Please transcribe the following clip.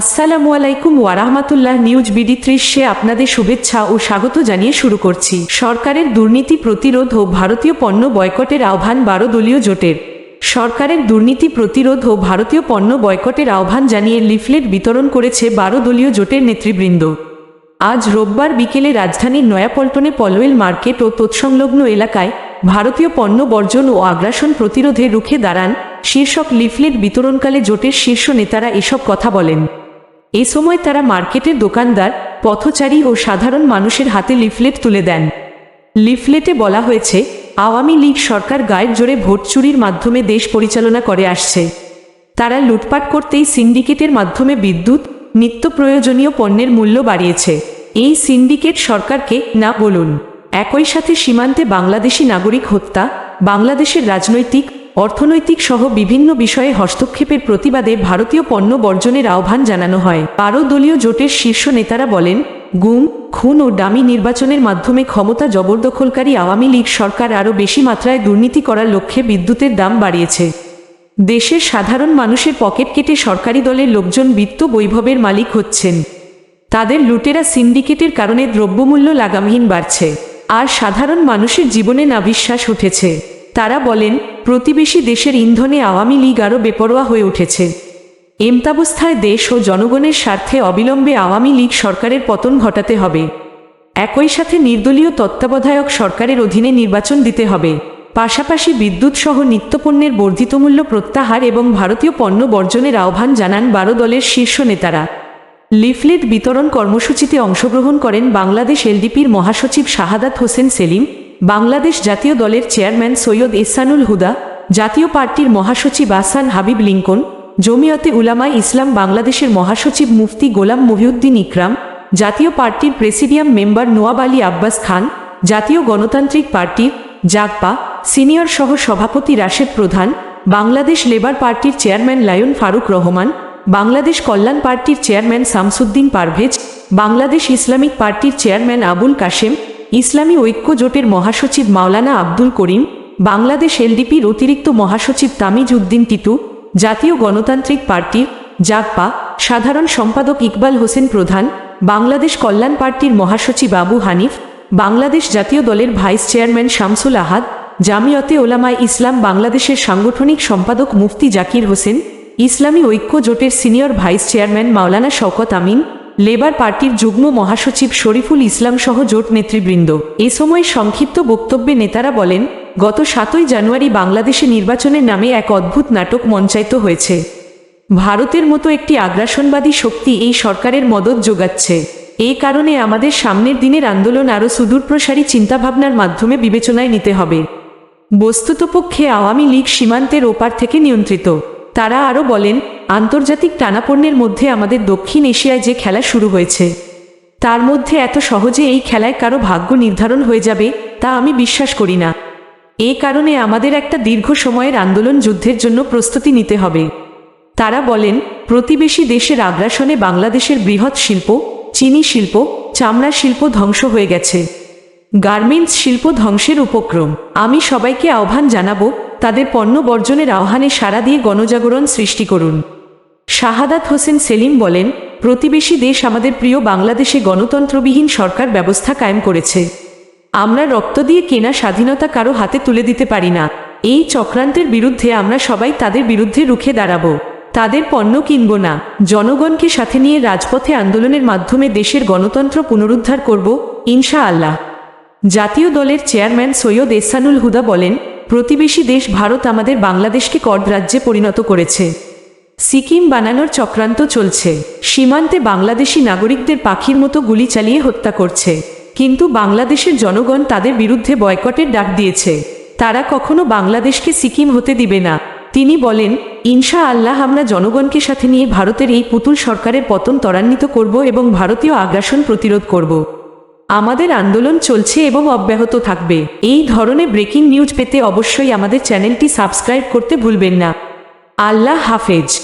আসসালামু আলাইকুম ওয়ারাহমাতুল্লাহ news BD ত্রিশে আপনাদের শুভেচ্ছা ও স্বাগত জানিয়ে শুরু করছি। সরকারের দুর্নীতি প্রতিরোধ ও ভারতীয় পণ্য বয়কটের আহ্বান বারো দলীয় জোটের। সরকারের দুর্নীতি প্রতিরোধ ও ভারতীয় পণ্য বয়কটের আহ্বান জানিয়ে লিফলেট বিতরণ করেছে বারো দলীয় জোটের নেতৃবৃন্দ। আজ রোববার বিকেলে রাজধানীর নয়াপল্টনে পলওয়েল মার্কেট ও তৎসংলগ্ন এলাকায় ভারতীয় পণ্য বর্জন ও আগ্রাসন প্রতিরোধে রুখে দাঁড়ান শীর্ষক লিফলেট বিতরণকালে জোটের শীর্ষ নেতারা এসব কথা বলেন। এ সময় তারা মার্কেটের দোকানদার, পথচারী ও সাধারণ মানুষের হাতে লিফলেট তুলে দেন। লিফলেটে বলা হয়েছে, আওয়ামী লীগ সরকার গায়ের জোরে ভোট চুরির মাধ্যমে দেশ পরিচালনা করে আসছে। তারা লুটপাট করতেই সিন্ডিকেটের মাধ্যমে বিদ্যুৎ, নিত্য প্রয়োজনীয় পণ্যের মূল্য বাড়িয়েছে। এই সিন্ডিকেট সরকারকে না বলুন, একই সাথে সীমান্তে বাংলাদেশি নাগরিক হত্যা, বাংলাদেশের রাজনৈতিক অর্থনৈতিক সহ বিভিন্ন বিষয়ে হস্তক্ষেপের প্রতিবাদে ভারতীয় পণ্য বর্জনের আহ্বান জানানো হয়। বারো দলীয় জোটের শীর্ষ নেতারা বলেন, গুম, খুন ও ডামি নির্বাচনের মাধ্যমে ক্ষমতা জবরদখলকারী আওয়ামী লীগ সরকার আরও বেশি মাত্রায় দুর্নীতি করার লক্ষ্যে বিদ্যুতের দাম বাড়িয়েছে। দেশের সাধারণ মানুষের পকেট কেটে সরকারি দলের লোকজন বিত্ত বৈভবের মালিক হচ্ছেন। তাদের লুটেরা সিন্ডিকেটের কারণে দ্রব্যমূল্য লাগামহীন বাড়ছে। আর সাধারণ মানুষের জীবনে নাবিশ্বাস উঠেছে। তারা বলেন প্রতিবেশী দেশের ইন্ধনে আওয়ামী লীগ আরও বেপরোয়া হয়ে উঠেছে। এমতাবস্থায় দেশ ও জনগণের স্বার্থে অবিলম্বে আওয়ামী লীগ সরকারের পতন ঘটাতে হবে। একই সাথে নির্দলীয় তত্ত্বাবধায়ক সরকারের অধীনে নির্বাচন দিতে হবে। পাশাপাশি বিদ্যুৎ সহ নিত্যপণ্যের বর্ধিত মূল্য প্রত্যাহার এবং ভারতীয় পণ্য বর্জনের আহ্বান জানান বারো দলের শীর্ষ নেতারা। লিফলেট বিতরণ কর্মসূচিতে অংশগ্রহণ করেন বাংলাদেশ এলডিপির মহাসচিব শাহাদাত হোসেন সেলিম। বাংলাদেশ জাতীয় দলের চেয়ারম্যান সৈয়দ এহসানুল হুদা, জাতীয় পার্টির মহাসচিব আসান হাবিব লিঙ্কন, জমিয়তে উলামায় ইসলাম বাংলাদেশের মহাসচিব মুফতি গোলাম মহিউদ্দিন ইকরাম, জাতীয় পার্টির presidium member NOAB Ali Abbas Khan, Jatiya Ganatantrik পার্টির জাগপা, সিনিয়র সহ সভাপতি রাশেদ প্রধান, বাংলাদেশ লেবার পার্টির চেয়ারম্যান লায়ন ফারুক রহমান, বাংলাদেশ কল্যাণ পার্টির চেয়ারম্যান শামসুদ্দিন পারভেজ, বাংলাদেশ ইসলামিক পার্টির চেয়ারম্যান আবুল কাশেম ইসলামী ঐক্য জোটের মহাসচিব মাওলানা আব্দুল করিম, বাংলাদেশ এলডিপির অতিরিক্ত মহাসচিব তামিজ উদ্দিন টিটু, জাতীয় গণতান্ত্রিক পার্টির জাগপা সাধারণ সম্পাদক ইকবাল হোসেন প্রধান, বাংলাদেশ কল্যাণ পার্টির মহাসচিব আবু হানিফ, বাংলাদেশ জাতীয় দলের ভাইস চেয়ারম্যান শামসুল আহাদ, জামিয়তে ওলামায় ইসলাম বাংলাদেশের সাংগঠনিক সম্পাদক মুফতি জাকির হোসেন, ইসলামী ঐক্য জোটের senior vice chairman Maulana Shawkat Amin labour পার্টির যুগ্ম মহাসচিব শরীফুল ইসলাম সহ জোট নেতৃবৃন্দ। এ সময় সংক্ষিপ্ত বক্তব্যে নেতারা বলেন, গত সাতই জানুয়ারি বাংলাদেশে নির্বাচনের নামে এক অদ্ভুত নাটক মঞ্চায়িত হয়েছে। ভারতের মতো একটি আগ্রাসনবাদী শক্তি এই সরকারের মদত যোগাচ্ছে। এই কারণে আমাদের সামনের দিনের আন্দোলন আরও সুদূরপ্রসারী চিন্তাভাবনার মাধ্যমে বিবেচনায় নিতে হবে। বস্তুতপক্ষে আওয়ামী লীগ সীমান্তের ওপার থেকে নিয়ন্ত্রিত। তারা আরও বলেন, আন্তর্জাতিক টানাপণ্যের মধ্যে আমাদের দক্ষিণ এশিয়ায় যে খেলা শুরু হয়েছে, তার মধ্যে এত সহজে এই খেলায় কারও ভাগ্য নির্ধারণ হয়ে যাবে, তা আমি বিশ্বাস করি না। এ কারণে আমাদের একটা দীর্ঘ সময়ের আন্দোলন যুদ্ধের জন্য প্রস্তুতি নিতে হবে। তারা বলেন, প্রতিবেশী দেশের আগ্রাসনে বাংলাদেশের বৃহৎ শিল্প, চিনি শিল্প, চামড়া শিল্প ধ্বংস হয়ে গেছে। গার্মেন্টস শিল্প ধ্বংসের উপক্রম। আমি সবাইকে আহ্বান জানাব তাদের পণ্য বর্জনের আহ্বানে সাড়া দিয়ে গণজাগরণ সৃষ্টি করুন। শাহাদাত হোসেন সেলিম বলেন, প্রতিবেশী দেশ আমাদের প্রিয় বাংলাদেশে গণতন্ত্রবিহীন সরকার ব্যবস্থা কায়েম করেছে। আমরা রক্ত দিয়ে কেনা স্বাধীনতা কারও হাতে তুলে দিতে পারি না। এই চক্রান্তের বিরুদ্ধে আমরা সবাই তাদের বিরুদ্ধে রুখে দাঁড়াবো। তাদের পণ্য কিনব না। জনগণকে সাথে নিয়ে রাজপথে আন্দোলনের মাধ্যমে দেশের গণতন্ত্র পুনরুদ্ধার করব ইনশা আল্লাহ জাতীয় দলের চেয়ারম্যান সৈয়দ এহসানুল হুদা বলেন প্রতিবেশী দেশ ভারত আমাদের বাংলাদেশকে কড রাজ্যে পরিণত করেছে। সিকিম বানানোর চক্রান্ত চলছে। সীমান্তে বাংলাদেশি নাগরিকদের পাখির মতো গুলি চালিয়ে হত্যা করছে। কিন্তু বাংলাদেশের জনগণ তাদের বিরুদ্ধে বয়কটের ডাক দিয়েছে। তারা কখনো বাংলাদেশকে সিকিম হতে দিবে না। তিনি বলেন, ইনশা আল্লাহ, আমরা জনগণকে সাথে নিয়ে ভারতের এই পুতুল সরকারের পতন ত্বরান্বিত করব এবং ভারতীয় আগ্রাসন প্রতিরোধ করব। আমাদের আন্দোলন চলছে এবং অব্যাহত থাকবে। এই ধরনের ব্রেকিং নিউজ পেতে অবশ্যই আমাদের চ্যানেলটি সাবস্ক্রাইব করতে ভুলবেন না। আল্লাহ হাফেজ।